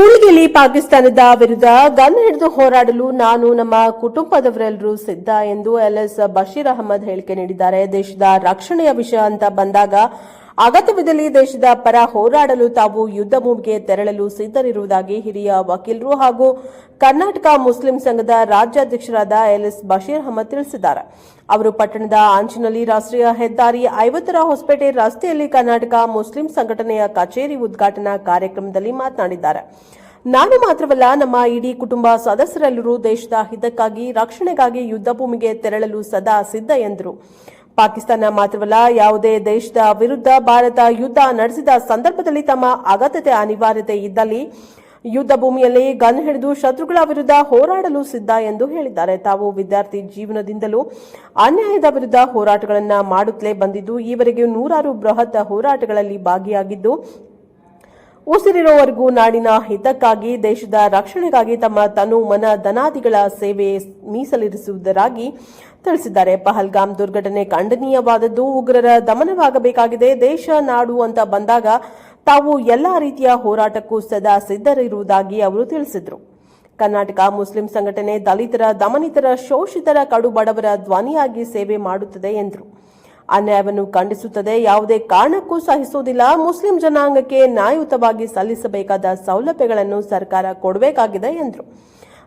ಕೂಳಿಗೆಯಲ್ಲಿ ಪಾಕಿಸ್ತಾನದ ವಿರುದ್ಧ ಗನ್ ಹಿಡಿದು ಹೋರಾಡಲು ನಾನು ನಮ್ಮ ಕುಟುಂಬದವರೆಲ್ಲರೂ ಸಿದ್ಧ ಎಂದು ಎಲ್ ಎಸ್ ಬಶೀರ್ ಅಹಮದ್ ಹೇಳಿಕೆ ನೀಡಿದ್ದಾರೆ. ದೇಶದ ರಕ್ಷಣೆಯ ವಿಷಯ ಅಂತ ಬಂದಾಗ ಅಗತ್ಯವಿದ್ದಲ್ಲಿ ದೇಶದ ಪರ ಹೋರಾಡಲು ತಾವು ಯುದ್ಧ ಭೂಮಿಗೆ ತೆರಳಲು ಸಿದ್ಧರಿರುವುದಾಗಿ ಹಿರಿಯ ವಕೀಲರು ಹಾಗೂ ಕರ್ನಾಟಕ ಮುಸ್ಲಿಂ ಸಂಘದ ರಾಜ್ಯಾಧ್ಯಕ್ಷರಾದ ಎಲ್ ಎಸ್ ಬಶೀರ್ ಅಹಮದ್ ತಿಳಿಸಿದ್ದಾರೆ. ಅವರು ಪಟ್ಟಣದ ಅಂಚಿನಲ್ಲಿ ರಾಷ್ಟ್ರೀಯ ಹೆದ್ದಾರಿ ಐವತ್ತರ ಹೊಸಪೇಟೆ ರಸ್ತೆಯಲ್ಲಿ ಕರ್ನಾಟಕ ಮುಸ್ಲಿಂ ಸಂಘಟನೆಯ ಕಚೇರಿ ಉದ್ಘಾಟನಾ ಕಾರ್ಯಕ್ರಮದಲ್ಲಿ ಮಾತನಾಡಿದ್ದಾರೆ. ನಾನು ಮಾತ್ರವಲ್ಲ, ನಮ್ಮ ಇಡೀ ಕುಟುಂಬ ಸದಸ್ಯರೆಲ್ಲರೂ ದೇಶದ ಹಿತಕ್ಕಾಗಿ, ರಕ್ಷಣೆಗಾಗಿ ಯುದ್ಧ ಭೂಮಿಗೆ ತೆರಳಲು ಸದಾ ಸಿದ್ಧ ಎಂದರು. ಪಾಕಿಸ್ತಾನ ಮಾತ್ರವಲ್ಲ, ಯಾವುದೇ ದೇಶದ ವಿರುದ್ಧ ಭಾರತ ಯುದ್ಧ ನಡೆಸಿದ ಸಂದರ್ಭದಲ್ಲಿ ತಮ್ಮ ಅಗತ್ಯತೆ ಅನಿವಾರ್ಯತೆ ಇದ್ದಲ್ಲಿ ಯುದ್ಧ ಭೂಮಿಯಲ್ಲಿ ಗನ್ ಹಿಡಿದು ಶತ್ರುಗಳ ವಿರುದ್ಧ ಹೋರಾಡಲು ಸಿದ್ಧ ಎಂದು ಹೇಳಿದ್ದಾರೆ. ತಾವು ವಿದ್ಯಾರ್ಥಿ ಜೀವನದಿಂದಲೂ ಅನ್ಯಾಯದ ವಿರುದ್ಧ ಹೋರಾಟಗಳನ್ನು ಮಾಡುತ್ತಲೇ ಬಂದಿದ್ದು, ಈವರೆಗೆ ನೂರಾರು ಬೃಹತ್ ಹೋರಾಟಗಳಲ್ಲಿ ಭಾಗಿಯಾಗಿದ್ದು ಉಸಿರಿರೋವರೆಗೂ ನಾಡಿನ ಹಿತಕ್ಕಾಗಿ, ದೇಶದ ರಕ್ಷಣೆಗಾಗಿ ತಮ್ಮ ತನು ಮನ ಧನಾದಿಗಳ ಸೇವೆ ಮೀಸಲಿರಿಸುವುದರಾಗಿ ತಿಳಿಸಿದ್ದಾರೆ. ಪಹಲ್ಗಾಮ್ ದುರ್ಘಟನೆ ಖಂಡನೀಯವಾದದ್ದು. ಉಗ್ರರ ದಮನವಾಗಬೇಕಾಗಿದೆ. ದೇಶ, ನಾಡು ಅಂತ ಬಂದಾಗ ತಾವು ಎಲ್ಲಾ ರೀತಿಯ ಹೋರಾಟಕ್ಕೂ ಸದಾ ಸಿದ್ಧರಿರುವುದಾಗಿ ಅವರು ತಿಳಿಸಿದರು. ಕರ್ನಾಟಕ ಮುಸ್ಲಿಂ ಸಂಘಟನೆ ದಲಿತರ, ದಮನಿತರ, ಶೋಷಿತರ ಕಡುಬಡವರ ಧ್ವನಿಯಾಗಿ ಸೇವೆ ಮಾಡುತ್ತದೆ ಎಂದರು. ಅನ್ಯಾಯವನ್ನು ಖಂಡಿಸುತ್ತದೆ. ಯಾವುದೇ ಕಾರಣಕ್ಕೂ ಸಹಿಸುವುದಿಲ್ಲ. ಮುಸ್ಲಿಂ ಜನಾಂಗಕ್ಕೆ ನ್ಯಾಯಯುತವಾಗಿ ಸಲ್ಲಿಸಬೇಕಾದ ಸೌಲಭ್ಯಗಳನ್ನು ಸರ್ಕಾರ ಕೊಡಬೇಕಾಗಿದೆ ಎಂದರು.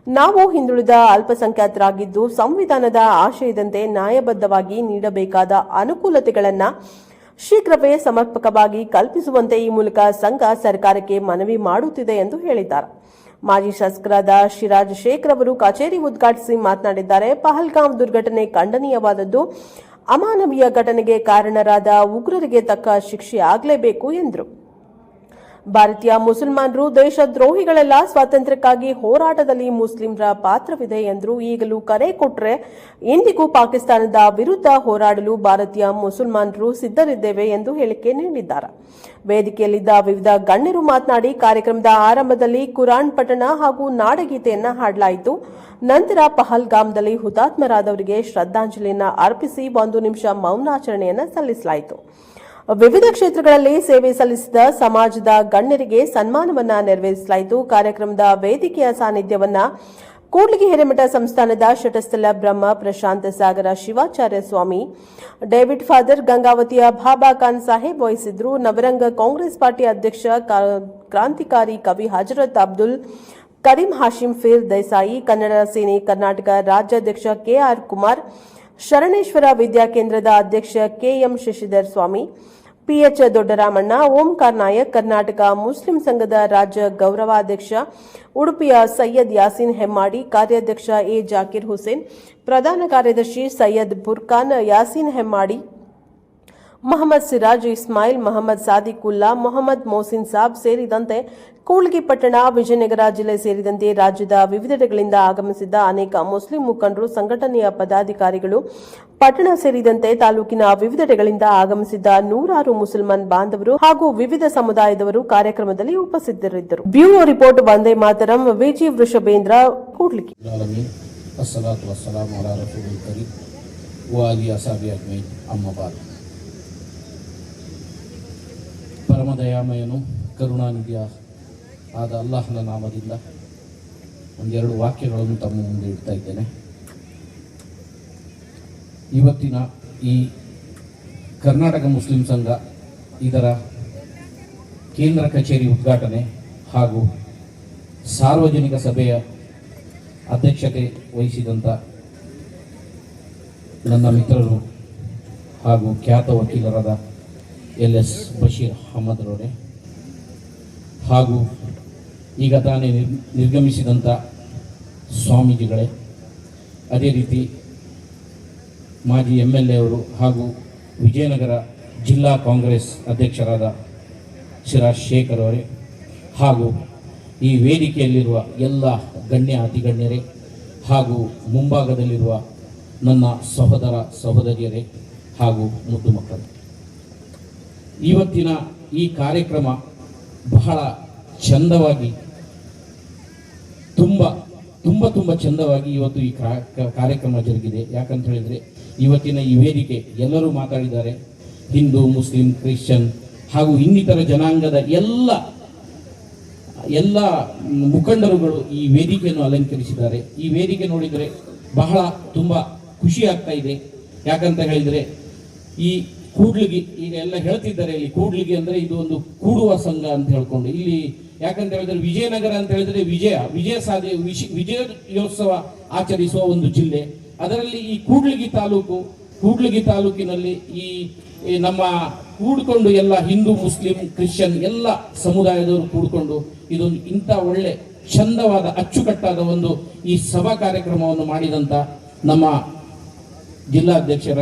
ನಾವು ಹಿಂದುಳಿದ ಅಲ್ಪಸಂಖ್ಯಾತರಾಗಿದ್ದು ಸಂವಿಧಾನದ ಆಶಯದಂತೆ ನ್ಯಾಯಬದ್ಧವಾಗಿ ನೀಡಬೇಕಾದ ಅನುಕೂಲತೆಗಳನ್ನು ಶೀಘ್ರವೇ ಸಮರ್ಪಕವಾಗಿ ಕಲ್ಪಿಸುವಂತೆ ಈ ಮೂಲಕ ಸಂಘ ಸರ್ಕಾರಕ್ಕೆ ಮನವಿ ಮಾಡುತ್ತಿದೆ ಎಂದು ಹೇಳಿದ್ದಾರೆ. ಮಾಜಿ ಶಾಸಕರಾದ ಶಿರಾಜ್ ಶೇಖರ್ ಅವರು ಕಚೇರಿ ಉದ್ಘಾಟಿಸಿ ಮಾತನಾಡಿದ್ದಾರೆ. ಪಹಲ್ಗಾಮ್ ದುರ್ಘಟನೆ ಖಂಡನೀಯವಾದದ್ದು. ಅಮಾನವೀಯ ಘಟನೆಗೆ ಕಾರಣರಾದ ಉಗ್ರರಿಗೆ ತಕ್ಕ ಶಿಕ್ಷೆ ಆಗಲೇಬೇಕು ಎಂದರು. ಭಾರತೀಯ ಮುಸಲ್ಮಾನರು ದೇಶದ್ರೋಹಿಗಳೆಲ್ಲ ಸ್ವಾತಂತ್ರ್ಯಕ್ಕಾಗಿ ಹೋರಾಟದಲ್ಲಿ ಮುಸ್ಲಿಂರ ಪಾತ್ರವಿದೆ ಎಂದರು ಈಗಲೂ ಕರೆ ಕೊಟ್ಟರೆ ಇಂದಿಗೂ ಪಾಕಿಸ್ತಾನದ ವಿರುದ್ಧ ಹೋರಾಡಲು ಭಾರತೀಯ ಮುಸಲ್ಮಾನರು ಸಿದ್ಧರಿದ್ದೇವೆ ಎಂದು ಹೇಳಿಕೆ ನೀಡಿದ್ದಾರೆ. ವೇದಿಕೆಯಲ್ಲಿದ್ದ ವಿವಿಧ ಗಣ್ಯರು ಮಾತನಾಡಿ, ಕಾರ್ಯಕ್ರಮದ ಆರಂಭದಲ್ಲಿ ಕುರಾನ್ ಪಠಣ ಹಾಗೂ ನಾಡಗೀತೆಯನ್ನು ಹಾಡಲಾಯಿತು. ನಂತರ ಪಹಲ್ಗಾಮ್ದಲ್ಲಿ ಹುತಾತ್ಮರಾದವರಿಗೆ ಶ್ರದ್ಧಾಂಜಲಿಯನ್ನ ಅರ್ಪಿಸಿ ಒಂದು ನಿಮಿಷ ಮೌನಾಚರಣೆಯನ್ನು ಸಲ್ಲಿಸಲಾಯಿತು. ವಿವಿಧ ಕ್ಷೇತ್ರಗಳಲ್ಲಿ ಸೇವೆ ಸಲ್ಲಿಸಿದ ಸಮಾಜದ ಗಣ್ಯರಿಗೆ ಸನ್ಮಾನವನ್ನ ನೆರವೇರಿಸಲಾಯಿತು. ಕಾರ್ಯಕ್ರಮದ ವೇದಿಕೆಯ ಸಾನ್ನಿಧ್ಯವನ್ನ ಕೂಡ್ಲಿಗಿ ಹಿರೇಮಠ ಸಂಸ್ಥಾನದ ಶಟಸ್ಥಲ ಬ್ರಹ್ಮ ಪ್ರಶಾಂತ ಸಾಗರ ಶಿವಾಚಾರ್ಯ ಸ್ವಾಮಿ, ಡೇವಿಡ್ ಫಾದರ್ ಗಂಗಾವತಿಯ ಬಾಬಾ ಖಾನ್ ಸಾಹೇಬ್ ವಹಿಸಿದ್ರು. ನವರಂಗ ಕಾಂಗ್ರೆಸ್ ಪಾರ್ಟಿ ಅಧ್ಯಕ್ಷ ಕ್ರಾಂತಿಕಾರಿ ಕವಿ ಹಜರತ್ ಅಬ್ದುಲ್ ಕರೀಂ ಹಾಶಿಂ ಫೀರ್ ದೇಸಾಯಿ, ಕನ್ನಡ ಸೇನೆ ಕರ್ನಾಟಕ ರಾಜ್ಯಾಧ್ಯಕ್ಷ ಕೆಆರ್ ಕುಮಾರ್ ಶರಣೇಶ್ವರ ವಿದ್ಯಾಕೇಂದ್ರದ ಅಧ್ಯಕ್ಷ KM Shashidhar Swami, PH Doddaramanna, Omkar Nayak, Karnataka Muslim ಸಂಘದ ರಾಜ್ಯ ಗೌರವಾಧ್ಯಕ್ಷ ಉಡುಪಿಯ ಸೈಯದ್ ಯಾಸಿನ್ ಹೆಮ್ಮಾಡಿ, ಕಾರ್ಯಾಧ್ಯಕ್ಷ ಎ ಜಾಕಿರ್ ಹುಸೇನ್, ಪ್ರಧಾನ ಕಾರ್ಯದರ್ಶಿ ಸೈಯದ್ ಬುರ್ಖಾನ್ ಯಾಸಿನ್ ಹೆಮ್ಮಾಡಿ ಮೊಹಮ್ಮದ್ ಸಿರಾಜ್ ಇಸ್ಮಾಯಿಲ್ ಮೊಹಮ್ಮದ್ ಸಾದಿಕುಲ್ಲಾ ಮೊಹಮ್ಮದ್ ಮೋಸಿನ್ ಸಾಬ್ ಸೇರಿದಂತೆ ಕೂಳ್ಗಿ ಪಟ್ಟಣ ವಿಜಯನಗರ ಜಿಲ್ಲೆ ಸೇರಿದಂತೆ ರಾಜ್ಯದ ವಿವಿಧೆಡೆಗಳಿಂದ ಆಗಮಿಸಿದ್ದ ಅನೇಕ ಮುಸ್ಲಿಂ ಮುಖಂಡರು ಸಂಘಟನೆಯ ಪದಾಧಿಕಾರಿಗಳು ಪಟ್ಟಣ ಸೇರಿದಂತೆ ತಾಲೂಕಿನ ವಿವಿಧೆಡೆಗಳಿಂದ ಆಗಮಿಸಿದ್ದ ನೂರಾರು ಮುಸಲ್ಮಾನ್ ಬಾಂಧವರು ಹಾಗೂ ವಿವಿಧ ಸಮುದಾಯದವರು ಕಾರ್ಯಕ್ರಮದಲ್ಲಿ ಉಪಸ್ಥಿತರಿದ್ದರು ಬ್ಯೂರೋ ರಿಪೋರ್ಟ್ ವಂದೇ ಮಾತರಂ ವಿಜಿ ವೃಷಭೇಂದ್ರ ಕೂಡ್ಲಿಗಿ العالمين الصلاة والسلام على رسول الكريم وآله أصحابه أجمعين أما بعد ಪರಮ ದಯಾಮಯನು ಕರುಣಾನಿಧಿಯ ಆದ ಅಲ್ಲಾಹನ ನಾಮದಿಂದ ಒಂದೆರಡು ವಾಕ್ಯಗಳನ್ನು ತಮ್ಮ ಮುಂದೆ ಇಡ್ತಾ ಇದ್ದೇನೆ. ಇವತ್ತಿನ ಈ ಕರ್ನಾಟಕ ಮುಸ್ಲಿಂ ಸಂಘ ಇದರ ಕೇಂದ್ರ ಕಚೇರಿ ಉದ್ಘಾಟನೆ ಹಾಗೂ ಸಾರ್ವಜನಿಕ ಸಭೆಯ ಅಧ್ಯಕ್ಷತೆ ವಹಿಸಿದಂಥ ನನ್ನ ಮಿತ್ರರು ಹಾಗೂ ಖ್ಯಾತ ವಕೀಲರಾದ ಎಲ್ ಎಸ್ ಬಶೀರ್ ಅಹಮದ್ರವರೇ. ಹಾಗೂ ಈಗ ತಾನೇ ನಿರ್ ನಿರ್ಗಮಿಸಿದಂಥ ಸ್ವಾಮೀಜಿಗಳೇ, ಅದೇ ರೀತಿ ಮಾಜಿ ಎಂ ಎಲ್ ಎ ಅವರು ಹಾಗೂ ವಿಜಯನಗರ ಜಿಲ್ಲಾ ಕಾಂಗ್ರೆಸ್ ಅಧ್ಯಕ್ಷರಾದ ಶಿರಾಜ್ ಶೇಖರ್ ಅವರೇ, ಹಾಗೂ ಈ ವೇದಿಕೆಯಲ್ಲಿರುವ ಎಲ್ಲ ಗಣ್ಯ ಅತಿಗಣ್ಯರೇ, ಹಾಗೂ ಮುಂಭಾಗದಲ್ಲಿರುವ ನನ್ನ ಸಹೋದರ ಸಹೋದರಿಯರೇ ಹಾಗೂ ಮುದ್ದು ಮಕ್ಕಳು. ಇವತ್ತಿನ ಈ ಕಾರ್ಯಕ್ರಮ ಬಹಳ ಚಂದವಾಗಿ, ತುಂಬ ತುಂಬ ತುಂಬ ಚಂದವಾಗಿ ಇವತ್ತು ಈ ಕಾರ್ಯಕ್ರಮ ಜರುಗಿದೆ. ಯಾಕಂತ ಹೇಳಿದರೆ, ಇವತ್ತಿನ ಈ ವೇದಿಕೆ ಎಲ್ಲರೂ ಮಾತಾಡಿದ್ದಾರೆ. ಹಿಂದೂ, ಮುಸ್ಲಿಂ, ಕ್ರಿಶ್ಚಿಯನ್ ಹಾಗೂ ಇನ್ನಿತರ ಜನಾಂಗದ ಎಲ್ಲ ಎಲ್ಲ ಮುಖಂಡರುಗಳು ಈ ವೇದಿಕೆಯನ್ನು ಅಲಂಕರಿಸಿದ್ದಾರೆ. ಈ ವೇದಿಕೆ ನೋಡಿದರೆ ಬಹಳ ತುಂಬ ಖುಷಿ ಆಗ್ತಾ ಇದೆ. ಯಾಕಂತ ಹೇಳಿದ್ರೆ, ಈ ಕೂಡ್ಲಿಗಿ, ಈಗ ಎಲ್ಲ ಹೇಳ್ತಿದ್ದಾರೆ ಇಲ್ಲಿ ಕೂಡ್ಲಿಗಿ ಅಂದ್ರೆ ಇದು ಒಂದು ಕೂಡುವ ಸಂಘ ಅಂತ ಹೇಳ್ಕೊಂಡು. ಇಲ್ಲಿ ಯಾಕಂತ ಹೇಳಿದ್ರೆ ವಿಜಯನಗರ ಅಂತ ಹೇಳಿದ್ರೆ ವಿಜಯ ವಿಜಯ ಸಾಧಿ ವಿಜಯೋತ್ಸವ ಆಚರಿಸುವ ಒಂದು ಜಿಲ್ಲೆ. ಅದರಲ್ಲಿ ಈ ಕೂಡ್ಲಿಗಿ ತಾಲೂಕು, ಕೂಡ್ಲಿಗಿ ತಾಲೂಕಿನಲ್ಲಿ ಈ ನಮ್ಮ ಕೂಡ್ಕೊಂಡು ಎಲ್ಲ ಹಿಂದೂ, ಮುಸ್ಲಿಂ, ಕ್ರಿಶ್ಚಿಯನ್ ಎಲ್ಲ ಸಮುದಾಯದವರು ಕೂಡ್ಕೊಂಡು ಇದೊಂದು ಇಂಥ ಒಳ್ಳೆ ಚಂದವಾದ, ಅಚ್ಚುಕಟ್ಟಾದ ಒಂದು ಈ ಸಭಾ ಕಾರ್ಯಕ್ರಮವನ್ನು ಮಾಡಿದಂತ ನಮ್ಮ ಜಿಲ್ಲಾಧ್ಯಕ್ಷರ